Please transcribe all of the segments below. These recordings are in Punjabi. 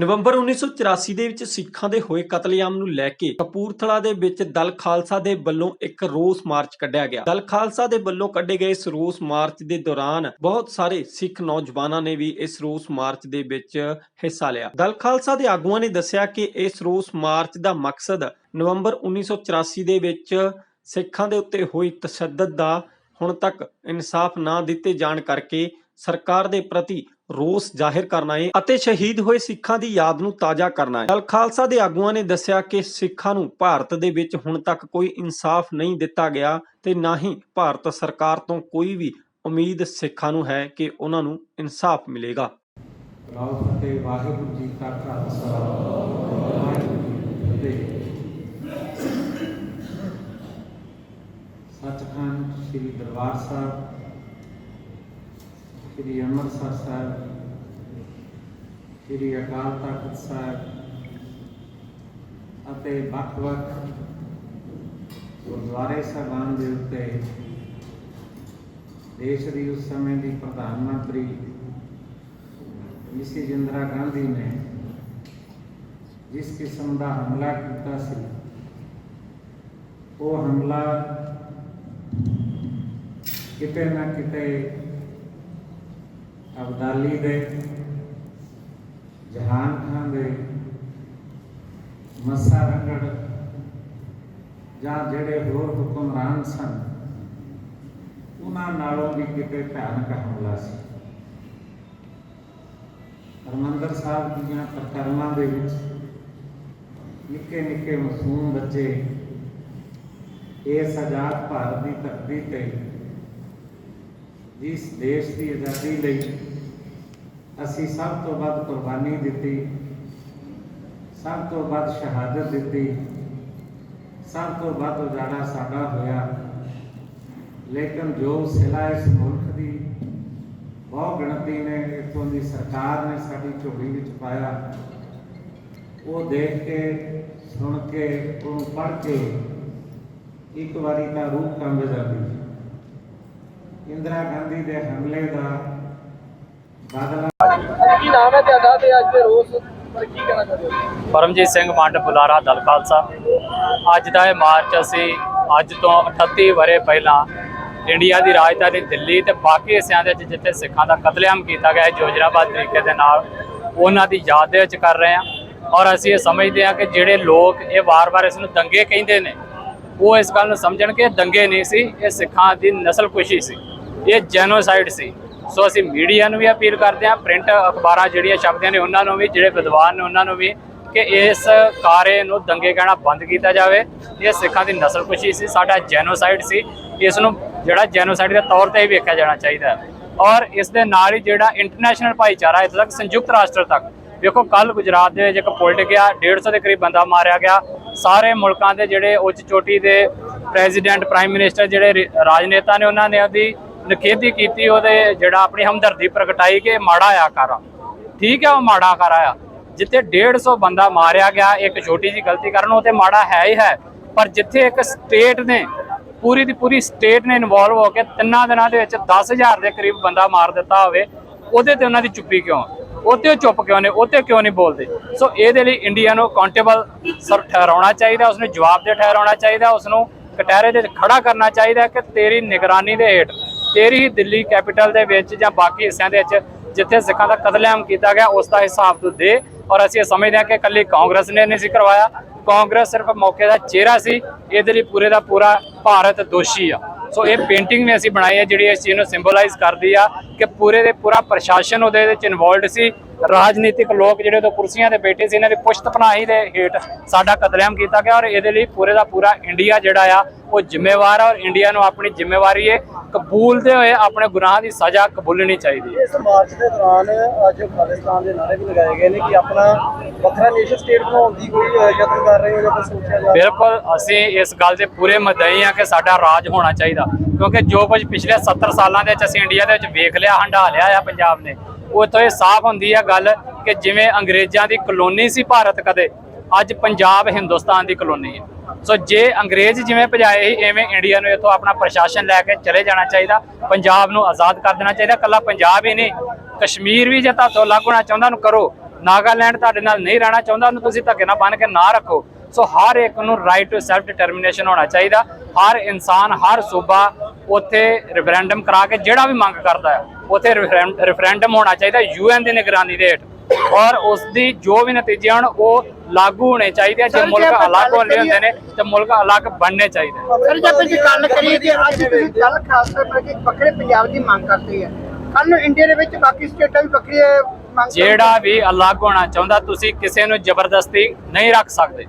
ਨਵੰਬਰ 1984 ਦੇ ਵਿੱਚ ਸਿੱਖਾਂ ਦੇ ਹੋਏ ਕਤਲੇਆਮ ਨੂੰ ਲੈ ਕੇ ਕਪੂਰਥਲਾ ਦੇ ਵਿੱਚ ਦਲ ਖਾਲਸਾ ਦੇ ਵੱਲੋਂ ਇੱਕ ਰੋਸ ਮਾਰਚ ਕੱਢਿਆ ਗਿਆ। ਦਲ ਖਾਲਸਾ ਦੇ ਵੱਲੋਂ ਕੱਢੇ ਗਏ ਇਸ ਰੋਸ ਮਾਰਚ ਦੇ ਦੌਰਾਨ ਬਹੁਤ ਸਾਰੇ ਸਿੱਖ ਨੌਜਵਾਨਾਂ ਨੇ ਵੀ ਇਸ ਰੋਸ ਮਾਰਚ ਦੇ ਵਿੱਚ ਹਿੱਸਾ ਲਿਆ। ਦਲ ਖਾਲਸਾ ਦੇ ਆਗੂਆਂ ਨੇ ਦੱਸਿਆ ਕਿ ਇਸ ਰੋਸ ਮਾਰਚ ਦਾ ਮਕਸਦ ਨਵੰਬਰ 1984 ਦੇ ਵਿੱਚ ਸਿੱਖਾਂ ਦੇ ਉੱਤੇ ਹੋਈ ਤਸ਼ੱਦਦ ਦਾ ਹੁਣ ਤੱਕ ਇਨਸਾਫ ਨਾ ਦਿੱਤੇ ਜਾਣ ਕਰਕੇ ਸਰਕਾਰ ਦੇ ਪ੍ਰਤੀ ਰੋਸ ਜ਼ਾਹਿਰ ਕਰਨਾ ਹੈ ਅਤੇ ਸ਼ਹੀਦ ਹੋਏ ਸਿੱਖਾਂ ਦੀ ਯਾਦ ਨੂੰ ਤਾਜ਼ਾ ਕਰਨਾ ਹੈ ਦਲ ਖਾਲਸਾ ਦੇ ਆਗੂਆਂ ਨੇ ਦੱਸਿਆ ਕਿ ਸਿੱਖਾਂ ਨੂੰ ਭਾਰਤ ਦੇ ਵਿੱਚ ਹੁਣ ਤੱਕ ਕੋਈ ਇਨਸਾਫ ਨਹੀਂ ਦਿੱਤਾ ਗਿਆ ਤੇ ਨਾ ਹੀ ਭਾਰਤ ਸਰਕਾਰ ਤੋਂ ਕੋਈ ਵੀ ਉਮੀਦ ਸਿੱਖਾਂ ਨੂੰ ਹੈ ਕਿ ਉਹਨਾਂ ਨੂੰ ਇਨਸਾਫ ਮਿਲੇਗਾ। ਰਾਉ ਫਤਿਹ, ਵਾਹਿਗੁਰੂ ਜੀ ਕਾ ਖਾਲਸਾ। ਵਾਹਿਗੁਰੂ ਜੀ ਕੀ ਫਤਿਹ ਸੱਚਖੰਡ ਸ੍ਰੀ ਦਰਬਾਰ ਸਾਹਿਬ। ਸ੍ਰੀ ਅੰਮ੍ਰਿਤਸਰ ਸਾਹਿਬ ਸ੍ਰੀ ਅਕਾਲ ਤਖਤ ਸਾਹਿਬ ਅਤੇ ਵੱਖ-ਵੱਖ ਗੁਰਦੁਆਰੇ ਸਾਹਿਬਾਨ ਦੇ ਉੱਤੇ ਦੇਸ਼ ਦੀ ਉਸ ਸਮੇਂ ਦੀ ਪ੍ਰਧਾਨ ਮੰਤਰੀ ਮਿਸਿਸ ਇੰਦਰਾ ਗਾਂਧੀ ਨੇ ਜਿਸ ਕਿਸਮ ਦਾ ਹਮਲਾ ਕੀਤਾ ਸੀ, ਉਹ ਹਮਲਾ ਕਿਤੇ ਨਾ ਕਿਤੇ ਅਬਦਾਲੀ ਦੇ, ਜਹਾਨ ਖਾਨ ਦੇ, ਮੱਸਾ ਰੰਗੜ, ਜਾਂ ਜਿਹੜੇ ਹੋਰ ਹੁਕਮਰਾਨ ਸਨ, ਉਹਨਾਂ ਨਾਲੋਂ ਵੀ ਕਿਤੇ ਭਿਆਨਕ ਹਮਲਾ ਸੀ। ਹਰਮੰਦਰ ਸਾਹਿਬ ਦੀਆਂ ਪ੍ਰਕਰਮਾਂ ਦੇ ਵਿੱਚ ਨਿੱਕੇ ਨਿੱਕੇ ਮਾਸੂਮ ਬੱਚੇ ਇਸ ਆਜ਼ਾਦ ਭਾਰਤ ਦੀ ਧਰਤੀ ਤੇ ਜਿਸ ਦੇਸ਼ ਦੀ ਆਜ਼ਾਦੀ ਲਈ ਅਸੀਂ ਸਭ ਤੋਂ ਵੱਧ ਕੁਰਬਾਨੀ ਦਿੱਤੀ, ਸਭ ਤੋਂ ਵੱਧ ਸ਼ਹਾਦਤ ਦਿੱਤੀ, ਸਭ ਤੋਂ ਵੱਧ ਉਜਾੜਾ ਸਾਡਾ ਹੋਇਆ। ਲੇਕਿਨ ਜੋ ਸਿਲਾ ਇਸ ਮੁਲਕ ਦੀ, ਬਹੁਤ ਗਿਣਤੀ ਨੇ, ਇੱਥੋਂ ਦੀ ਸਰਕਾਰ ਨੇ ਸਾਡੀ ਝੋਲੀ ਵਿੱਚ ਪਾਇਆ। ਉਹ ਦੇਖ ਕੇ, ਸੁਣ ਕੇ, ਉਹਨੂੰ ਪੜ੍ਹ ਕੇ ਇੱਕ ਵਾਰੀ ਤਾਂ ਰੂਹ ਕੰਬ ਜਾਂਦੀ ਇੰਦਰਾ ਗਾਂਧੀ ਦੇ ਹਮਲੇ ਦਾ ਬਦਲਾ ਕੀ ਨਾਮ ਹੈ ਤੁਹਾਡਾ ਤੇ ਅੱਜ ਦੇ ਰੋਸ ਪਰ ਕੀ ਕਹਿਣਾ ਚਾਹੁੰਦੇ ਹੋ? ਪਰਮਜੀਤ ਸਿੰਘ ਮੰਡ ਬੁਲਾਰਾ ਦਲ ਖਾਲਸਾ। ਅੱਜ ਦਾ ਇਹ ਮਾਰਚ ਅਸੀਂ ਅੱਜ ਤੋਂ 38 ਵਰੇ ਪਹਿਲਾਂ ਇੰਡੀਆ ਦੀ ਰਾਜਧਾਨੀ ਦਿੱਲੀ ਤੇ ਬਾਕੀ ਹਿੱਸਿਆਂ ਦੇ ਵਿੱਚ ਜਿੱਥੇ ਸਿੱਖਾਂ ਦਾ ਕਤਲੇਆਮ ਕੀਤਾ ਗਿਆ ਹੈ ਯੋਜਨਾਬੱਧ ਤਰੀਕੇ ਦੇ ਨਾਲ ਉਹਨਾਂ ਦੀ ਯਾਦ ਦੇ ਵਿੱਚ ਕਰ ਰਹੇ ਹਾਂ। ਔਰ ਅਸੀਂ ਇਹ ਸਮਝਦੇ ਹਾਂ ਕਿ ਜਿਹੜੇ ਲੋਕ ਇਹ ਵਾਰ-ਵਾਰ ਇਸ ਨੂੰ ਦੰਗੇ ਕਹਿੰਦੇ ਨੇ ਉਹ ਇਸ ਗੱਲ ਨੂੰ ਸਮਝਣ ਕਿ ਦੰਗੇ ਨਹੀਂ ਸੀ ਇਹ ਸਿੱਖਾਂ ਦੀ ਨਸਲਕੁਸ਼ੀ ਸੀ। ਇਹ ਜੈਨੋਸਾਈਡ ਸੀ। ਸੋ ਅਸੀਂ ਮੀਡੀਆ ਨੂੰ ਵੀ ਅਪੀਲ ਕਰਦੇ ਹਾਂ ਪ੍ਰਿੰਟ ਅਖਬਾਰਾਂ ਜਿਹੜੀਆਂ ਛਪਦੀਆਂ ਨੇ ਉਹਨਾਂ ਨੂੰ ਵੀ, ਜਿਹੜੇ ਵਿਦਵਾਨ ਨੇ ਉਹਨਾਂ ਨੂੰ ਵੀ, ਕਿ ਇਸ ਕਾਰੇ ਨੂੰ ਦੰਗੇ ਕਹਿਣਾ ਬੰਦ ਕੀਤਾ ਜਾਵੇ। ਇਹ ਸਿੱਖਾਂ ਦੀ ਨਸਲਕੁਸ਼ੀ ਸੀ, ਸਾਡਾ ਜੈਨੋਸਾਈਡ ਸੀ। ਇਸ ਨੂੰ ਜਿਹੜਾ ਜੈਨੋਸਾਈਡ ਦੇ ਤੌਰ ਤੇ ਹੀ ਵੇਖਿਆ ਜਾਣਾ ਚਾਹੀਦਾ ਹੈ। ਔਰ ਇਸ ਦੇ ਨਾਲ ਹੀ ਜਿਹੜਾ ਇੰਟਰਨੈਸ਼ਨਲ ਭਾਈਚਾਰਾ ਇੱਥੇ ਤੱਕ, ਸੰਯੁਕਤ ਰਾਸ਼ਟਰ ਤੱਕ, ਵੇਖੋ ਕੱਲ ਗੁਜਰਾਤ ਦੇ ਵਿੱਚ ਇੱਕ ਪੁਲਟ ਗਿਆ 150 ਦੇ ਕਰੀਬ ਬੰਦਾ ਮਾਰਿਆ ਗਿਆ। ਸਾਰੇ ਮੁਲਕਾਂ ਦੇ ਜਿਹੜੇ ਉੱਚ ਚੋਟੀ ਦੇ ਪ੍ਰੈਜ਼ੀਡੈਂਟ ਪ੍ਰਾਈਮ ਮਿਨਿਸਟਰ ਜਿਹੜੇ ਰਾਜਨੇਤਾ ਨੇ ਉਹਨਾਂ ਨੇ ਉਹਦੀ ਨਖੇਦੀ ਕੀਤੀ ਉਹਦੇ ਜਿਹੜਾ ਆਪਣੀ ਹਮਦਰਦੀ ਪ੍ਰਗਟਾਈ ਕਿ ਮਾੜਾ ਆ ਕਰ ਠੀਕ ਹੈ ਉਹ ਮਾੜਾ ਕਰ ਆਇਆ। ਜਿੱਥੇ 150 ਬੰਦਾ ਮਾਰਿਆ ਗਿਆ, ਇੱਕ ਛੋਟੀ ਜੀ ਗਲਤੀ ਕਰਨ, ਉਹ ਤੇ ਮਾੜਾ ਹੈ ਹੀ ਹੈ। ਪਰ ਜਿੱਥੇ ਇੱਕ ਸਟੇਟ ਨੇ, ਪੂਰੀ ਦੀ ਪੂਰੀ ਸਟੇਟ ਨੇ ਇਨਵੋਲਵ ਹੋ ਕੇ ਤਿੰਨਾਂ ਦਿਨਾਂ ਦੇ ਵਿੱਚ 10000 ਦੇ ਕਰੀਬ ਬੰਦਾ ਮਾਰ ਦਿੱਤਾ ਹੋਵੇ, ਉਹਦੇ ਤੇ ਉਹਨਾਂ ਦੀ ਚੁੱਪੀ ਕਿਉਂ? ਉਹਤੇ ਉਹ ਚੁੱਪ ਕਿਉਂ ਨੇ? ਉਹਤੇ ਕਿਉਂ ਨਹੀਂ ਬੋਲਦੇ? ਸੋ ਇਹਦੇ ਲਈ ਇੰਡੀਆ ਨੂੰ ਅਕਾਊਂਟੇਬਲ ਸਰ ਠਹਿਰਾਉਣਾ ਚਾਹੀਦਾ, ਉਸਨੂੰ ਜਵਾਬ ਦੇ ਠਹਿਰਾਉਣਾ ਚਾਹੀਦਾ, ਉਸਨੂੰ ਕਟਹਿਰੇ ਦੇ ਵਿੱਚ ਖੜਾ ਕਰਨਾ ਚਾਹੀਦਾ ਕਿ ਤੇਰੀ ਨਿਗਰਾਨੀ ਦੇ ਹੇਠ ਤੇਰੀ ਹੀ ਦਿੱਲੀ ਕੈਪੀਟਲ ਦੇ ਵਿੱਚ ਜਾਂ ਬਾਕੀ ਹਿੱਸਿਆਂ ਦੇ ਵਿੱਚ ਜਿੱਥੇ ਸਿੱਖਾਂ ਦਾ ਕਤਲੇਆਮ ਕੀਤਾ ਗਿਆ, ਉਸ ਦਾ ਹਿਸਾਬ ਤੂੰ ਦੇ। ਔਰ ਅਸੀਂ ਇਹ ਸਮਝਦੇ ਹਾਂ ਕਿ ਇਕੱਲੀ ਕਾਂਗਰਸ ਨੇ ਨਹੀਂ ਸੀ ਕਰਵਾਇਆ। ਕਾਂਗਰਸ ਸਿਰਫ ਮੌਕੇ ਦਾ ਚਿਹਰਾ ਸੀ, ਇਹਦੇ ਲਈ ਪੂਰੇ ਦਾ ਪੂਰਾ ਭਾਰਤ ਦੋਸ਼ੀ ਆ। ਸੋ ਇਹ ਪੇਂਟਿੰਗ ਵੀ ਅਸੀਂ ਬਣਾਈ ਹੈ, ਜਿਹੜੀ ਇਸ ਚੀਜ਼ ਨੂੰ ਸਿੰਬਲਾਈਜ਼ ਕਰਦੀ ਆ ਕਿ ਪੂਰੇ ਦੇ ਪੂਰਾ ਪ੍ਰਸ਼ਾਸਨ ਉਹਦੇ ਵਿੱਚ ਇਨਵੋਲਡ ਸੀ। ਰਾਜਨੀਤਿਕ ਲੋਕ ਜਿਹੜੇ ਉਹ ਕੁਰਸੀਆਂ ਤੇ ਬੈਠੇ ਸੀ ਇਹਨਾਂ ਦੀ ਪੁਸ਼ਤ ਪਨਾਹੀ ਦੇ ਹੇਠ ਸਾਡਾ ਕਤਲੇਆਮ ਕੀਤਾ ਗਿਆ ਔਰ ਇਹਦੇ ਲਈ ਪੂਰੇ ਦਾ ਪੂਰਾ ਇੰਡੀਆ ਜਿਹੜਾ ਆ ਉਹ ਜ਼ਿੰਮੇਵਾਰ ਆ ਔਰ ਇੰਡੀਆ ਨੂੰ ਆਪਣੀ ਜ਼ਿੰਮੇਵਾਰੀ ਇਹ ਕਬੂਲਦੇ ਹੋਏ ਆਪਣੇ ਗੁਨਾਹਾਂ ਦੀ ਸਜ਼ਾ ਕਬੂਲਣੀ ਚਾਹੀਦੀ ਹੈ। ਇਸ ਮਾਰਚ ਦੇ ਦੌਰਾਨ ਅੱਜ ਖਾਲਿਸਤਾਨ ਦੇ ਨਾਰੇ ਵੀ ਲਗਾਏ ਗਏ ਨੇ ਕਿ ਆਪਣਾ ਵੱਖਰਾ ਨੇਸ਼ਨ ਸਟੇਟ ਬਣਾਉਣ ਦੀ ਕੋਈ ਯਤਨ ਕਰ ਰਹੇ ਹੋ ਜਾਂ ਸੋਚਿਆ ਜਾ ਬਿਲਕੁਲ ਅਸੀਂ ਇਸ ਗੱਲ ਦੇ ਪੂਰੇ ਮਦਈ ਆ ਕਿ ਸਾਡਾ ਰਾਜ ਹੋਣਾ ਚਾਹੀਦਾ ਕਿਉਂਕਿ ਜੋ ਕੁਝ ਪਿਛਲੇ 70 ਸਾਲਾਂ ਦੇ ਵਿੱਚ ਅਸੀਂ ਇੰਡੀਆ ਦੇ ਵਿੱਚ ਵੇਖ ਲਿਆ ਹੰਢਾ ਲਿਆ ਆ ਪੰਜਾਬ ਨੇ ਉਹ ਤੋਂ ਇਹ ਸਾਫ਼ ਹੁੰਦੀ ਹੈ ਗੱਲ ਕਿ ਜਿਵੇਂ ਅੰਗਰੇਜ਼ਾਂ ਦੀ ਕਲੋਨੀ ਸੀ ਭਾਰਤ ਕਦੇ, ਅੱਜ ਪੰਜਾਬ ਹਿੰਦੁਸਤਾਨ ਦੀ ਕਲੋਨੀ ਹੈ ਸੋ ਜੇ ਅੰਗਰੇਜ਼ ਜਿਵੇਂ ਭਜਾਏ ਸੀ, ਐਵੇਂ ਇੰਡੀਆ ਨੂੰ ਇੱਥੋਂ ਆਪਣਾ ਪ੍ਰਸ਼ਾਸਨ ਲੈ ਕੇ ਚਲੇ ਜਾਣਾ ਚਾਹੀਦਾ, ਪੰਜਾਬ ਨੂੰ ਆਜ਼ਾਦ ਕਰ ਦੇਣਾ ਚਾਹੀਦਾ। ਕੱਲਾ ਪੰਜਾਬ ਹੀ ਨਹੀਂ, ਕਸ਼ਮੀਰ ਵੀ ਜੇ ਤੁਹਾਤੋਂ ਅਲੱਗ ਹੋਣਾ ਚਾਹੁੰਦਾ, ਉਹਨੂੰ ਕਰੋ। ਨਾਗਾਲੈਂਡ ਤੁਹਾਡੇ ਨਾਲ ਨਹੀਂ ਰਹਿਣਾ ਚਾਹੁੰਦਾ, ਉਹਨੂੰ ਤੁਸੀਂ ਧੱਕੇ ਨਾਲ ਬੰਨ ਕੇ ਨਾ ਰੱਖੋ। ਸੋ ਹਰ ਇੱਕ ਨੂੰ ਰਾਈਟ ਟੂ ਸੈਲਫ ਡਿਟਰਮੀਨੇਸ਼ਨ ਹੋਣਾ ਚਾਹੀਦਾ। ਹਰ ਇਨਸਾਨ, ਹਰ ਸੂਬਾ ਉੱਥੇ ਰੈਫਰੈਂਡਮ ਕਰਾ ਕੇ ਜਿਹੜਾ ਵੀ ਮੰਗ ਕਰਦਾ ਹੈ ਉੱਥੇ ਰੈਫਰੈਂਡਮ ਹੋਣਾ ਚਾਹੀਦਾ ਯੂਐਨ ਦੀ ਨਿਗਰਾਨੀ ਦੇ ਹੇਠ ਔਰ ਉਸ ਦੀ ਜੋ ਵੀ ਨਤੀਜੇ ਹਨ ਉਹ ਲਾਗੂ ਹੋਣੇ ਚਾਹੀਦੇ ਆ ਜੇ ਮੁਲਕ ਅਲੱਗ ਹੋਣੇ ਹੁੰਦੇ ਨੇ ਤੇ ਮੁਲਕ ਅਲੱਗ ਬਣਨੇ ਚਾਹੀਦੇ ਸਰ ਜੇ ਜੀ ਗੱਲ ਕਰੀਏ ਕਿ ਅੱਜ ਤੁਸੀਂ ਗੱਲ ਖਾਸ ਕਰਕੇ ਕਿ ਵੱਖਰੇ ਪੰਜਾਬ ਦੀ ਮੰਗ ਕਰਦੇ ਆ। ਕੱਲ ਨੂੰ ਇੰਡੀਆ ਦੇ ਵਿੱਚ ਬਾਕੀ ਸਟੇਟਾਂ ਵੀ ਵੱਖਰੀ ਮੰਗ ਜਿਹੜਾ ਵੀ ਅਲੱਗ ਹੋਣਾ ਚਾਹੁੰਦਾ ਤੁਸੀਂ ਕਿਸੇ ਨੂੰ ਜ਼ਬਰਦਸਤੀ ਨਹੀਂ ਰੱਖ ਸਕਦੇ।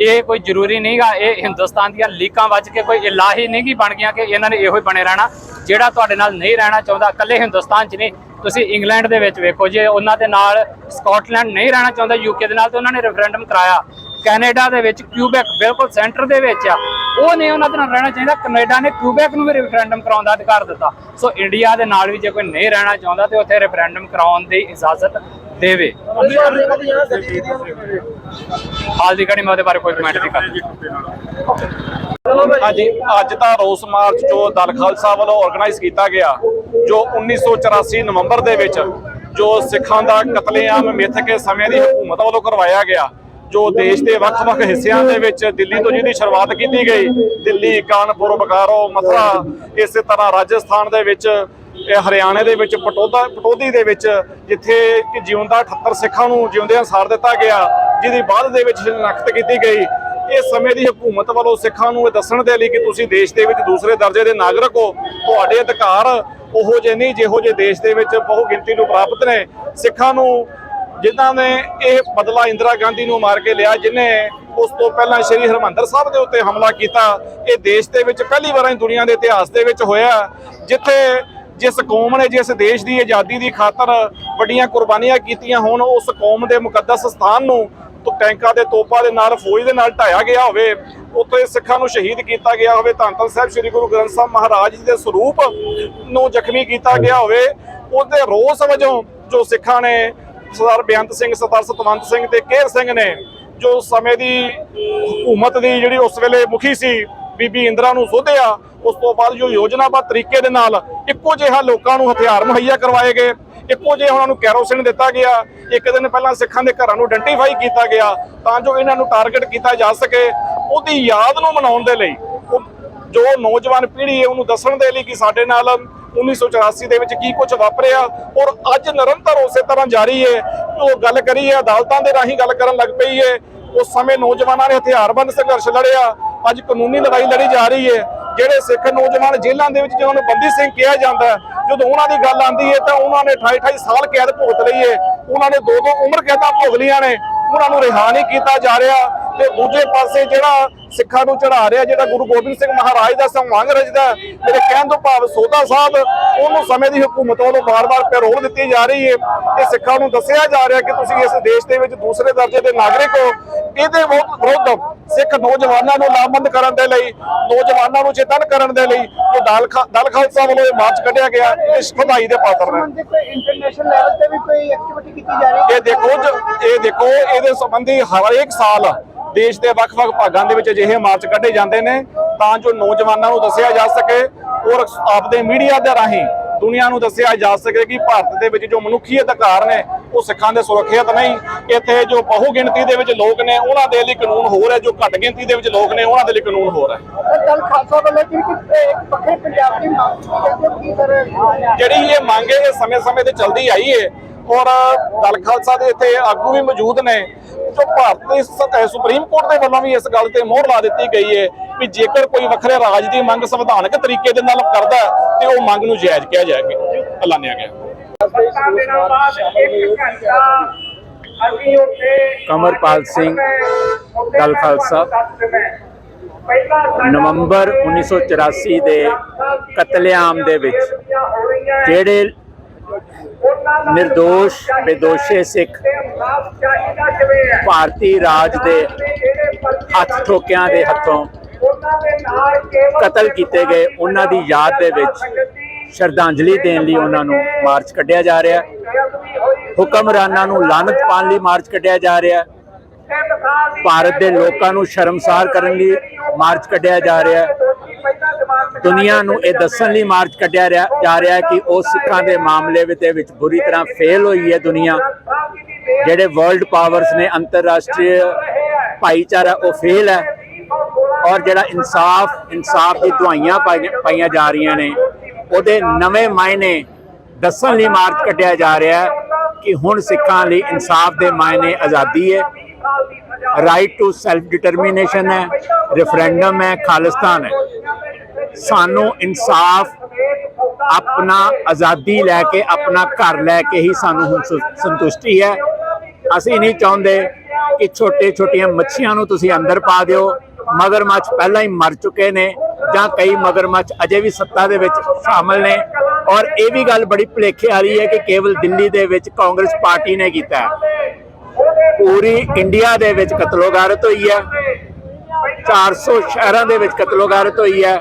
ਇਹ ਕੋਈ ਜ਼ਰੂਰੀ ਨਹੀਂਗਾ, ਇਹ ਹਿੰਦੁਸਤਾਨ ਦੀਆਂ ਲੀਕਾਂ ਵੱਜ ਕੇ ਕੋਈ ਇਲਾਹੀ ਨਹੀਂ ਗੀ ਬਣ ਗਈਆਂ ਕਿ ਇਹਨਾਂ ਨੇ ਇਹੋ ਹੀ ਬਣੇ ਰਹਿਣਾ। ਜਿਹੜਾ ਤੁਹਾਡੇ ਨਾਲ ਨਹੀਂ ਰਹਿਣਾ ਚਾਹੁੰਦਾ, ਇਕੱਲੇ ਹਿੰਦੁਸਤਾਨ 'ਚ ਨਹੀਂ, ਤੁਸੀਂ ਇੰਗਲੈਂਡ ਦੇ ਵਿੱਚ ਵੇਖੋ, ਜੇ ਉਹਨਾਂ ਦੇ ਨਾਲ ਸਕਾਟਲੈਂਡ ਨਹੀਂ ਰਹਿਣਾ ਚਾਹੁੰਦਾ ਯੂਕੇ ਦੇ ਨਾਲ, ਤਾਂ ਉਹਨਾਂ ਨੇ ਰੈਫਰੈਂਡਮ ਕਰਾਇਆ। ਕੈਨੇਡਾ ਦੇ ਵਿੱਚ, ਕਿਊਬੈਕ ਬਿਲਕੁਲ ਸੈਂਟਰ ਦੇ ਵਿੱਚ ਆ। ਉਹ ਨਹੀਂ ਉਹਨਾਂ ਦੇ ਨਾਲ ਰਹਿਣਾ ਚਾਹੀਦਾ, ਕੈਨੇਡਾ ਨੇ ਕਿਊਬੈਕ ਨੂੰ ਵੀ ਰੈਫਰੈਂਡਮ ਕਰਾਉਣ ਦਾ ਅਧਿਕਾਰ ਦਿੱਤਾ। ਸੋ ਇੰਡੀਆ ਦੇ ਨਾਲ ਵੀ ਜੇ ਕੋਈ ਨਹੀਂ ਰਹਿਣਾ ਚਾਹੁੰਦਾ, ਤੇ ਉੱਥੇ ਰੈਫਰੈਂਡਮ ਕਰਾਉਣ ਦੀ ਇਜਾਜ਼ਤ ਦੇਵੇ। ਹਾਲ ਦੀ ਘੜੀ ਮੈਂ ਉਹਦੇ ਬਾਰੇ ਕੋਈ ਕਮੈਂਟ ਨਹੀਂ ਕਰਦਾ ਹਾਂਜੀ, ਅੱਜ ਦਾ ਰੋਸ ਮਾਰਚ ਜੋ ਦਲ ਖਾਲਸਾ ਵੱਲੋਂ ਆਰਗੇਨਾਈਜ਼ ਕੀਤਾ ਗਿਆ, ਜੋ 1984 ਨਵੰਬਰ ਦੇ ਵਿੱਚ ਜੋ ਸਿੱਖਾਂ ਦਾ ਕਤਲੇਆਮ ਮਿੱਥ ਕੇ ਸਮੇਂ ਦੀ ਹਕੂਮਤ ਵੱਲੋਂ ਕਰਵਾਇਆ ਗਿਆ, ਜੋ ਦੇਸ਼ ਦੇ ਵੱਖ-ਵੱਖ ਹਿੱਸਿਆਂ ਦੇ ਵਿੱਚ ਦਿੱਲੀ ਤੋਂ ਜਿਹਦੀ ਸ਼ੁਰੂਆਤ ਕੀਤੀ ਗਈ, ਦਿੱਲੀ, ਕਾਨਪੁਰ ਬਕਾਰੋ ਮਥੁਰਾ, ਇਸੇ ਤਰ੍ਹਾਂ ਰਾਜਸਥਾਨ ਦੇ ਵਿੱਚ ਹਰਿਆਣੇ ਦੇ ਵਿੱਚ, ਪਟੋਦਾ ਪਟੋਦੀ ਦੇ ਵਿੱਚ, ਜਿੱਥੇ ਕਿ ਜਿਉਂਦਾ 78 ਸਿੱਖਾਂ ਨੂੰ ਜਿਉਂਦਿਆਂ ਸਾਰ ਦਿੱਤਾ ਗਿਆ, ਜਿਹਦੀ ਬਾਅਦ ਦੇ ਵਿੱਚ ਸ਼ਨਾਖਤ ਕੀਤੀ ਗਈ, ਇਸ ਸਮੇਂ ਦੀ ਹਕੂਮਤ ਵੱਲੋਂ ਸਿੱਖਾਂ ਨੂੰ ਇਹ ਦੱਸਣ ਦੇ ਲਈ ਕਿ ਤੁਸੀਂ ਦੇਸ਼ ਦੇ ਵਿੱਚ ਦੂਸਰੇ ਦਰਜੇ ਦੇ ਨਾਗਰਿਕ ਹੋ। ਤੁਹਾਡੇ ਅਧਿਕਾਰ ਉਹੋ ਜਿਹੇ ਨਹੀਂ ਜਿਹੋ ਜਿਹੇ ਦੇਸ਼ ਦੇ ਵਿੱਚ ਬਹੁ ਗਿਣਤੀ ਨੂੰ ਪ੍ਰਾਪਤ ਨੇ। ਸਿੱਖਾਂ ਨੂੰ ਜਿਨ੍ਹਾਂ ਨੇ ਇਹ ਬਦਲਾ ਇੰਦਰਾ ਗਾਂਧੀ ਨੂੰ ਮਾਰ ਕੇ ਲਿਆ, ਜਿਨੇ ਉਸ ਤੋਂ ਪਹਿਲਾਂ ਸ਼੍ਰੀ ਹਰਮੰਦਰ ਸਾਹਿਬ ਦੇ ਉੱਤੇ ਹਮਲਾ ਕੀਤਾ, ਇਹ ਦੇਸ਼ ਦੇ ਵਿੱਚ ਪਹਿਲੀ ਵਾਰ ਦੁਨੀਆ ਦੇ ਇਤਿਹਾਸ ਦੇ ਵਿੱਚ ਹੋਇਆ, ਜਿੱਥੇ ਜਿਸ ਕੌਮ ਨੇ ਜਿਸ ਦੇਸ਼ ਦੀ ਆਜ਼ਾਦੀ ਦੀ ਖਾਤਰ ਵੱਡੀਆਂ ਕੁਰਬਾਨੀਆਂ ਕੀਤੀਆਂ ਹੋਣ, ਉਸ ਕੌਮ ਦੇ ਮੁਕੱਦਸ ਸਥਾਨ ਨੂੰ ਟੈਂਕਾਂ ਦੇ ਤੋਪਾਂ ਦੇ ਨਾਲ, ਫੌਜ ਦੇ ਨਾਲ ਢਾਇਆ ਗਿਆ ਹੋਵੇ, ਉੱਥੇ ਸਿੱਖਾਂ ਨੂੰ ਸ਼ਹੀਦ ਕੀਤਾ ਗਿਆ ਹੋਵੇ, ਧੰਨ ਧੰਨ ਸਾਹਿਬ ਸ੍ਰੀ ਗੁਰੂ ਗ੍ਰੰਥ ਸਾਹਿਬ ਮਹਾਰਾਜ ਜੀ ਦੇ ਸਰੂਪ ਨੂੰ ਜ਼ਖਮੀ ਕੀਤਾ ਗਿਆ ਹੋਵੇ, ਉਹਦੇ ਰੋਸ ਵਜੋਂ ਜੋ ਸਿੱਖਾਂ ਨੇ, ਸਰਦਾਰ ਬੇਅੰਤ ਸਿੰਘ, ਸਰਦਾਰ ਸਤਵੰਤ ਸਿੰਘ ਤੇ ਕੇਰ ਸਿੰਘ ਨੇ, ਜੋ ਸਮੇਂ ਦੀ ਹਕੂਮਤ ਦੀ ਜਿਹੜੀ ਉਸ ਵੇਲੇ ਮੁਖੀ ਸੀ ਬੀਬੀ ਇੰਦਰਾ ਨੂੰ ਸੋਧਿਆ, ਉਸ ਤੋਂ ਬਾਅਦ ਜੋ ਯੋਜਨਾਬੱਧ ਤਰੀਕੇ ਦੇ ਨਾਲ ਇੱਕੋ ਜਿਹਾ ਲੋਕਾਂ ਨੂੰ ਹਥਿਆਰ ਮੁਹੱਈਆ ਕਰਵਾਏ ਗਏ, ਇੱਕੋ ਜਿਹਾ ਉਹਨਾਂ ਨੂੰ ਕੈਰੋਸਿਨ ਦਿੱਤਾ ਗਿਆ, ਇੱਕ ਦਿਨ ਪਹਿਲਾਂ ਸਿੱਖਾਂ ਦੇ ਘਰਾਂ ਨੂੰ ਆਇਡੈਂਟੀਫਾਈ ਕੀਤਾ ਗਿਆ, ਤਾਂ ਜੋ ਇਹਨਾਂ ਨੂੰ ਟਾਰਗੇਟ ਕੀਤਾ ਜਾ ਸਕੇ, ਉਹਦੀ ਯਾਦ ਨੂੰ ਮਨਾਉਣ ਦੇ ਲਈ ਜੋ ਨੌਜਵਾਨ ਪੀੜ੍ਹੀ ਹੈ ਉਹਨੂੰ ਦੱਸਣ ਦੇ ਲਈ ਕਿ ਸਾਡੇ ਨਾਲ 1984 ਦੇ ਵਿੱਚ ਕੀ ਕੁਝ ਵਾਪਰਿਆ, ਔਰ ਅੱਜ ਨਿਰੰਤਰ ਉਸੇ ਤਰ੍ਹਾਂ ਜਾਰੀ ਹੈ, ਉਹ ਗੱਲ ਕਰੀ ਹੈ, ਅਦਾਲਤਾਂ ਦੇ ਰਾਹੀਂ ਗੱਲ ਕਰਨ ਲੱਗ ਪਈ ਹੈ, ਉਸ ਸਮੇਂ ਨੌਜਵਾਨਾਂ ਨੇ ਹਥਿਆਰਬੰਦ ਸੰਘਰਸ਼ ਲੜਿਆ ਅੱਜ ਕਾਨੂੰਨੀ ਲੜਾਈ ਲੜੀ ਜਾ ਰਹੀ ਹੈ। ਜਿਹੜੇ ਸਿੱਖ ਨੌਜਵਾਨ ਜੇਲ੍ਹਾਂ ਦੇ ਵਿੱਚ ਜਿਹਨਾਂ ਨੂੰ ਬੰਦੀ ਸਿੰਘ ਕਿਹਾ ਜਾਂਦਾ ਜਦੋਂ ਉਹਨਾਂ ਦੀ ਗੱਲ ਆਉਂਦੀ ਹੈ ਤਾਂ ਉਹਨਾਂ ਨੇ 28 28 ਸਾਲ ਕੈਦ ਭੁਗਤ ਲਈ ਹੈ। ਉਹਨਾਂ ਨੇ ਦੋ ਦੋ ਉਮਰ ਕੈਦਾਂ ਭੋਗ ਲਈਆਂ ਨੇ। ਉਹਨਾਂ ਨੂੰ ਰਿਹਾ ਨਹੀਂ ਕੀਤਾ ਜਾ ਰਿਹਾ। ਤੇ ਦੂਜੇ ਪਾਸੇ ਜਿਹੜਾ ਸਿੱਖਾਂ ਨੂੰ ਚੜਾ ਰਿਹਾ ਜਿਹੜਾ ਗੁਰੂ ਗੋਬਿੰਦ ਸਿੰਘ ਮਹਾਰਾਜ ਦਾ ਸੰਵੰਗ ਰਚਦਾ ਮੇਰੇ ਕਹਿਣ ਤੋਂ ਭਾਵ ਸੋਧਾ ਸਾਹਿਬ ਉਹਨੂੰ ਸਮੇਂ ਦੀ ਹਕੂਮਤ ਵੱਲੋਂ ਬਾਰ-ਬਾਰ ਪੈਰੋਲ ਦਿੱਤੀ ਜਾ ਰਹੀ ਹੈ ਤੇ ਸਿੱਖਾਂ ਨੂੰ ਦੱਸਿਆ ਜਾ ਰਿਹਾ ਕਿ ਤੁਸੀਂ ਇਸ ਦੇਸ਼ ਦੇ ਵਿੱਚ ਦੂਸਰੇ ਦਰਜੇ ਦੇ ਨਾਗਰਿਕ ਹੋ। ਇਹਦੇ ਵਿਰੁੱਧ ਸਿੱਖ ਨੌਜਵਾਨਾਂ ਨੂੰ ਲਾਮਬੰਦ ਕਰਨ ਦੇ ਲਈ ਨੌਜਵਾਨਾਂ ਨੂੰ ਚੇਤਨ ਕਰਨ ਦੇ ਲਈ ਜੋ ਦਲ ਖਾਲਸਾ ਵੱਲੋਂ ਇਹ ਮਾਰਚ ਕੱਢਿਆ ਗਿਆ ਇਸ ਵਧਾਈ ਦੇ ਪਾਤਰ ਨੇ। ਸੰਬੰਧਿਤ ਕੋਈ ਇੰਟਰਨੈਸ਼ਨਲ ਲੈਵਲ ਤੇ ਵੀ ਕੋਈ ਐਕਟੀਵਿਟੀ ਕੀਤੀ ਜਾ ਰਹੀ ਹੈ? ਇਹ ਦੇਖੋ ਇਹ ਦੇਖੋ ਇਹਦੇ ਸੰਬੰਧੀ ਹਰੇਕ ਸਾਲ ਦੇਸ਼ ਦੇ ਵੱਖ-ਵੱਖ ਭਾਗਾਂ ਦੇ ਵਿੱਚ ਅਜਿਹੇ ਮਾਰਚ ਕੱਢੇ ਜਾਂਦੇ ਨੇ ਤਾਂ ਜੋ ਨੌਜਵਾਨਾਂ ਨੂੰ ਦੱਸਿਆ ਜਾ ਸਕੇ ਔਰ ਆਪਦੇ ਮੀਡੀਆ ਦੇ ਰਾਹੀਂ ਦੁਨੀਆ ਨੂੰ ਦੱਸਿਆ ਜਾ ਸਕੇ ਕਿ ਭਾਰਤ ਦੇ ਵਿੱਚ ਜੋ ਮਨੁੱਖੀ ਅਧਿਕਾਰ ਨੇ ਉਹ ਸਿੱਖਾਂ ਦੇ ਸੁਰੱਖਿਅਤ ਨਹੀਂ। ਇੱਥੇ ਜੋ ਬਹੁ ਗਿਣਤੀ ਦੇ ਵਿੱਚ ਲੋਕ ਨੇ ਉਹਨਾਂ ਦੇ ਲਈ ਕਾਨੂੰਨ ਹੋਰ ਹੈ ਜੋ ਘੱਟ ਗਿਣਤੀ ਦੇ ਵਿੱਚ ਲੋਕ ਨੇ ਉਹਨਾਂ ਦੇ ਲਈ ਕਾਨੂੰਨ ਹੋਰ ਹੈ। ਸਰ ਦਲ ਖਾਲਸਾ ਵੱਲੋਂ ਜਿਹੜੀ ਇੱਕ ਪੰਜਾਬ ਦੀ ਮੰਗ ਇਹ ਮੰਗ ਹੈ ਇਹ ਸਮੇਂ-ਸਮੇਂ ਤੇ ਚੱਲਦੀ ਆਈ ਹੈ। ਔਰ ਦਲ ਖਾਲਸਾ ਦੇ ਇੱਥੇ ਆਗੂ ਵੀ ਮੌਜੂਦ ਨੇ, ਜੋ ਭਾਰਤੀ ਸੁਪਰੀਮ ਕੋਰਟ ਦੇ ਵੱਲੋਂ ਵੀ ਇਸ ਗੱਲ ਤੇ ਮੋਹਰ ਲਾ ਦਿੱਤੀ ਗਈ ਹੈ ਵੀ ਜੇਕਰ ਕੋਈ ਵੱਖਰੇ ਰਾਜ ਦੀ ਮੰਗ ਸੰਵਿਧਾਨਕ ਤਰੀਕੇ ਦੇ ਨਾਲ ਕਰਦਾ ਤੇ ਉਹ ਮੰਗ ਨੂੰ ਜਾਇਜ਼ ਕਿਹਾ ਜਾਏਗਾ। ਐਲਾਨਿਆ ਗਿਆ। ਕਮਰਪਾਲ ਸਿੰਘ ਦਲ ਖਾਲਸਾ। ਨਵੰਬਰ 1984 ਦੇ ਕਤਲੇਆਮ ਦੇ ਵਿੱਚ ਜਿਹੜੇ ਨਿਰਦੋਸ਼, ਬੇਦੋਸ਼ੇ ਸਿੱਖ ਭਾਰਤੀ ਰਾਜ ਦੇ ਹੱਥ ਠੋਕਿਆਂ ਦੇ ਹੱਥੋਂ ਕਤਲ ਕੀਤੇ ਗਏ। ਉਹਨਾਂ ਦੀ ਯਾਦ ਦੇ ਵਿੱਚ ਸ਼ਰਧਾਂਜਲੀ ਦੇਣ ਲਈ ਉਹਨਾਂ ਨੂੰ ਮਾਰਚ ਕੱਢਿਆ ਜਾ ਰਿਹਾ। ਹੁਕਮਰਾਨਾਂ ਨੂੰ ਲਾਨਤ ਪਾਉਣ ਲਈ ਮਾਰਚ ਕੱਢਿਆ ਜਾ ਰਿਹਾ। ਭਾਰਤ ਦੇ ਲੋਕਾਂ ਨੂੰ ਸ਼ਰਮਸਾਰ ਕਰਨ ਲਈ ਮਾਰਚ ਕੱਢਿਆ ਜਾ ਰਿਹਾ। ਦੁਨੀਆ ਨੂੰ ਇਹ ਦੱਸਣ ਲਈ ਮਾਰਚ ਕੱਢਿਆ ਰਿਹਾ- ਜਾ ਰਿਹਾ ਹੈ ਕਿ ਉਹ ਸਿੱਖਾਂ ਦੇ ਮਾਮਲੇ ਵਿੱਚ ਦੇ ਵਿੱਚ ਬੁਰੀ ਤਰ੍ਹਾਂ ਫੇਲ ਹੋਈ ਹੈ ਦੁਨੀਆ। ਜਿਹੜੇ ਵਰਲਡ ਪਾਵਰਸ ਨੇ, ਅੰਤਰਰਾਸ਼ਟਰੀ ਭਾਈਚਾਰਾ, ਉਹ ਫੇਲ ਹੈ। ਔਰ ਜਿਹੜਾ ਇਨਸਾਫ ਇਨਸਾਫ ਦੀ ਦਵਾਈਆਂ ਪਾਈਆਂ- ਪਾਈਆਂ ਜਾ ਰਹੀਆਂ ਨੇ, ਉਹਦੇ ਨਵੇਂ ਮਾਇਨੇ ਦੱਸਣ ਲਈ ਮਾਰਚ ਕੱਢਿਆ ਜਾ ਰਿਹਾ ਹੈ ਕਿ ਹੁਣ ਸਿੱਖਾਂ ਲਈ ਇਨਸਾਫ ਦੇ ਮਾਇਨੇ ਆਜ਼ਾਦੀ ਹੈ। ਰਾਈਟ ਟੂ ਸੈਲਫ ਡਿਟਰਮੀਨੇਸ਼ਨ ਹੈ ਰੈਫਰੈਂਡਮ ਹੈ, ਖਾਲਿਸਤਾਨ ਹੈ। ਸਾਨੂੰ ਇਨਸਾਫ ਆਪਣਾ ਆਜ਼ਾਦੀ ਲੈ ਕੇ, ਆਪਣਾ ਘਰ ਲੈ ਕੇ ਹੀ ਸਾਨੂੰ ਹੁਣ ਸੰਤੁਸ਼ਟੀ ਹੈ। ਅਸੀਂ ਨਹੀਂ ਚਾਹੁੰਦੇ ਕਿ ਛੋਟੇ ਛੋਟੀਆਂ ਮੱਛੀਆਂ ਨੂੰ ਤੁਸੀਂ ਅੰਦਰ ਪਾ ਦਿਓ। ਮਗਰਮੱਛ ਪਹਿਲਾਂ ਹੀ ਮਰ ਚੁੱਕੇ ਨੇ ਜਾਂ ਕਈ ਮਗਰਮੱਛ ਅਜੇ ਵੀ ਸੱਤਾ ਦੇ ਵਿੱਚ ਸ਼ਾਮਲ ਨੇ। ਔਰ ਇਹ ਵੀ ਗੱਲ ਬੜੀ ਭੁਲੇਖੇ ਵਾਲੀ ਹੈ ਕਿ ਕੇਵਲ ਦਿੱਲੀ ਦੇ ਵਿੱਚ ਕਾਂਗਰਸ ਪਾਰਟੀ ਨੇ ਕੀਤਾ ਪੂਰੀ ਇੰਡੀਆ ਦੇ ਵਿੱਚ ਕਤਲੋਗਾਰਤ ਹੋਈ ਹੈ। 400 ਸ਼ਹਿਰਾਂ ਦੇ ਵਿੱਚ ਕਤਲੋਗਾਰਤ ਹੋਈ ਹੈ।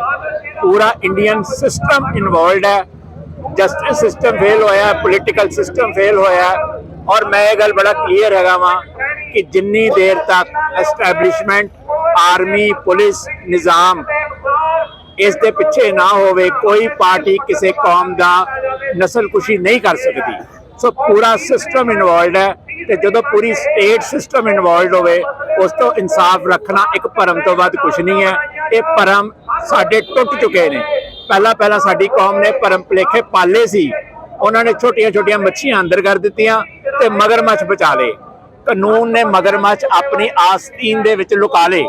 ਪੂਰਾ ਇੰਡੀਅਨ ਸਿਸਟਮ ਇਨਵੋਲਡ ਹੈ। ਜਸਟਿਸ ਸਿਸਟਮ ਫੇਲ ਹੋਇਆ ਪੋਲੀਟੀਕਲ ਸਿਸਟਮ ਫੇਲ ਹੋਇਆ। ਔਰ ਮੈਂ ਇਹ ਗੱਲ ਬੜਾ ਕਲੀਅਰ ਹੈਗਾ ਵਾਂ ਕਿ ਜਿੰਨੀ ਦੇਰ ਤੱਕ ਐਸਟੈਬਲਿਸ਼ਮੈਂਟ ਆਰਮੀ ਪੁਲਿਸ ਨਿਜ਼ਾਮ ਇਸ ਦੇ ਪਿੱਛੇ ਨਾ ਹੋਵੇ, ਕੋਈ ਪਾਰਟੀ ਕਿਸੇ ਕੌਮ ਦਾ ਨਸਲਕੁਸ਼ੀ ਨਹੀਂ ਕਰ ਸਕਦੀ। ਸੋ ਪੂਰਾ ਸਿਸਟਮ ਇਨਵੋਲਡ ਹੈ ਤੇ ਜਦੋਂ ਪੂਰੀ ਸਟੇਟ ਸਿਸਟਮ ਇਨਵੋਲਡ ਹੋਵੇ, ਉਸ ਤੋਂ ਇਨਸਾਫ ਰੱਖਣਾ ਇੱਕ ਭਰਮ ਤੋਂ ਵੱਧ ਕੁਝ ਨਹੀਂ ਹੈ। ਇਹ ਭਰਮ ਸਾਡੇ ਟੁੱਟ ਚੁੱਕੇ ਨੇ। ਪਹਿਲਾਂ ਪਹਿਲਾਂ ਸਾਡੀ ਕੌਮ ਨੇ ਭਰਮ ਭੁਲੇਖੇ ਪਾਲੇ ਸੀ। ਉਹਨਾਂ ਨੇ ਛੋਟੀਆਂ ਛੋਟੀਆਂ ਮੱਛੀਆਂ ਅੰਦਰ ਕਰ ਦਿੱਤੀਆਂ ਤੇ ਮਗਰਮੱਛ ਬਚਾ ਲਏ। ਕਾਨੂੰਨ ਨੇ ਮਗਰਮੱਛ ਆਪਣੀ ਆਸਤੀਨ ਦੇ ਵਿੱਚ ਲੁਕਾ ਲਏ।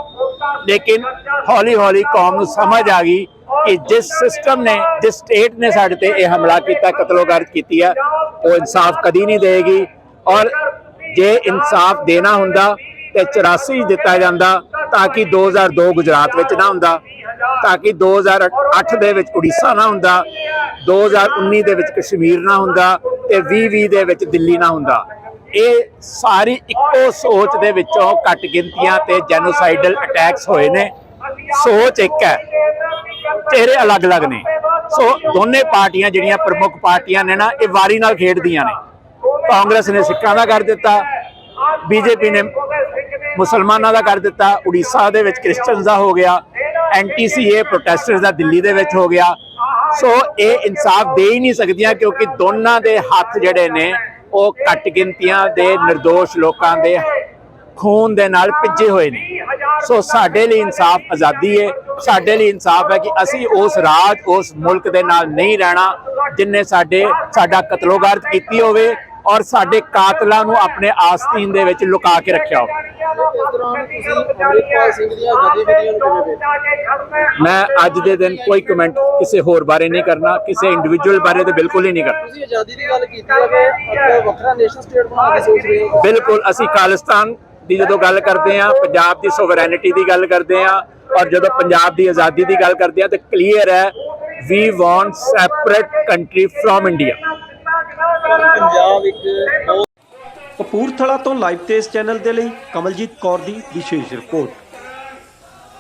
ਲੇਕਿਨ ਹੌਲੀ ਹੌਲੀ ਕੌਮ ਨੂੰ ਸਮਝ ਆ ਗਈ ਕਿ ਜਿਸ ਸਿਸਟਮ ਨੇ, ਜਿਸ ਸਟੇਟ ਨੇ ਸਾਡੇ ਤੇ ਇਹ ਹਮਲਾ ਕੀਤਾ ਕਤਲੋਗਾਰਤ ਕੀਤੀ ਹੈ ਉਹ ਇਨਸਾਫ ਕਦੀ ਨਹੀਂ ਦੇਗੀ ਔਰ ਜੇ ਇਨਸਾਫ ਦੇਣਾ ਹੁੰਦਾ ਤੇ 84 ਦਿੱਤਾ ਜਾਂਦਾ ਤਾਂ ਕਿ 2002 ਗੁਜਰਾਤ ਵਿੱਚ ਨਾ ਹੁੰਦਾ, ਤਾਂ ਕਿ 2008 ਦੇ ਵਿੱਚ ਉੜੀਸਾ ਨਾ ਹੁੰਦਾ 2019 ਦੇ ਵਿੱਚ ਕਸ਼ਮੀਰ ਨਾ ਹੁੰਦਾ ਤੇ 2020 ਦੇ ਵਿੱਚ ਦਿੱਲੀ ਨਾ ਹੁੰਦਾ। ਇਹ ਸਾਰੀ ਇੱਕੋ ਸੋਚ ਦੇ ਵਿੱਚੋਂ ਘੱਟ ਗਿਣਤੀਆਂ ਤੇ ਜੈਨੋਸਾਈਡਲ ਅਟੈਕਸ ਹੋਏ ਨੇ। ਸੋਚ ਇੱਕ ਹੈ, ਚਿਹਰੇ ਅਲੱਗ-ਅਲੱਗ ਨੇ। ਸੋ ਦੋਨੇ ਪਾਰਟੀਆਂ ਜਿਹੜੀਆਂ ਪ੍ਰਮੁੱਖ ਪਾਰਟੀਆਂ ਨੇ ਨਾ, ਇਹ ਵਾਰੀ ਨਾਲ ਖੇਡਦੀਆਂ ਨੇ। ਕਾਂਗਰਸ ਨੇ ਸਿੱਖਾਂ ਦਾ ਕਰ ਦਿੱਤਾ, ਬੀਜੇਪੀ ਨੇ ਮੁਸਲਮਾਨਾਂ ਦਾ ਕਰ ਦਿੱਤਾ, ਉੜੀਸਾ ਦੇ ਵਿੱਚ ਕ੍ਰਿਸਚੀਅਨਸ ਦਾ ਹੋ ਗਿਆ ਐਨਟੀਸੀਏ ਪ੍ਰੋਟੈਸਟਰਸ ਦਾ ਦਿੱਲੀ ਦੇ ਵਿੱਚ ਹੋ ਗਿਆ। ਸੋ ਇਹ ਇਨਸਾਫ ਦੇ ਹੀ ਨਹੀਂ ਸਕਦੀਆਂ ਕਿਉਂਕਿ ਦੋਨਾਂ ਦੇ ਹੱਥ ਜਿਹੜੇ ਨੇ, ਉਹ ਘੱਟ ਗਿਣਤੀਆਂ ਦੇ નિર્ਦੋਸ਼ ਲੋਕਾਂ ਦੇ ਖੂਨ ਦੇ ਨਾਲ ਭਿੱਜੇ ਹੋਏ ਨੇ। ਸੋ ਸਾਡੇ ਲਈ ਇਨਸਾਫ ਆਜ਼ਾਦੀ ਹੈ ਸਾਡੇ ਲਈ ਇਨਸਾਫ ਹੈ ਕਿ ਅਸੀਂ ਉਸ ਰਾਜ, ਉਸ ਮੁਲਕ ਦੇ ਨਾਲ ਨਹੀਂ ਰਹਿਣਾ ਜਿਨਨੇ ਸਾਡੇ, ਸਾਡਾ ਕਤਲੋਗਾਰਤ ਕੀਤੀ ਹੋਵੇ। ਔਰ ਸਾਡੇ ਕਾਤਲਾਂ ਨੂੰ ਆਪਣੇ ਆਸਤੀਨ ਦੇ ਵਿੱਚ ਲੁਕਾ ਕੇ ਰੱਖਿਆ? ਮੈਂ ਅੱਜ ਦੇ ਦਿਨ ਕੋਈ ਕਮੈਂਟ ਕਿਸੇ ਹੋਰ ਬਾਰੇ ਨਹੀਂ ਕਰਨਾ ਕਿਸੇ ਇੰਡੀਵਿਜੂਅਲ ਬਾਰੇ ਤੇ ਬਿਲਕੁਲ ਹੀ ਨਹੀਂ ਕਰਨਾ। ਤੁਸੀਂ ਆਜ਼ਾਦੀ ਦੀ ਗੱਲ ਕੀਤੀ ਹੈ ਕਿ ਇੱਕ ਵੱਖਰਾ ਨੇਸ਼ਨ ਸਟੇਟ ਬਣਾਉਣ ਦੀ ਸੋਚ ਰਹੇ ਹੋ? ਬਿਲਕੁਲ ਅਸੀਂ ਖਾਲਿਸਤਾਨ ਦੀ ਜਦੋਂ ਗੱਲ ਕਰਦੇ ਹਾਂ ਪੰਜਾਬ ਦੀ ਸੋਵਰੈਨਿਟੀ ਦੀ ਗੱਲ ਕਰਦੇ ਹਾਂ ਔਰ ਜਦੋਂ ਪੰਜਾਬ ਦੀ ਆਜ਼ਾਦੀ ਦੀ ਗੱਲ ਕਰਦੇ ਹਾਂ ਤੇ ਕਲੀਅਰ ਹੈ we want separate country from India Punjab ਇੱਕ ਬਹੁਤ ਕਪੂਰਥਲਾ ਤੋਂ ਲਾਈਵ ਤੇਜ਼ ਚੈਨਲ ਦੇ ਲਈ ਕਮਲਜੀਤ ਕੌਰ ਦੀ ਵਿਸ਼ੇਸ਼ ਰਿਪੋਰਟ।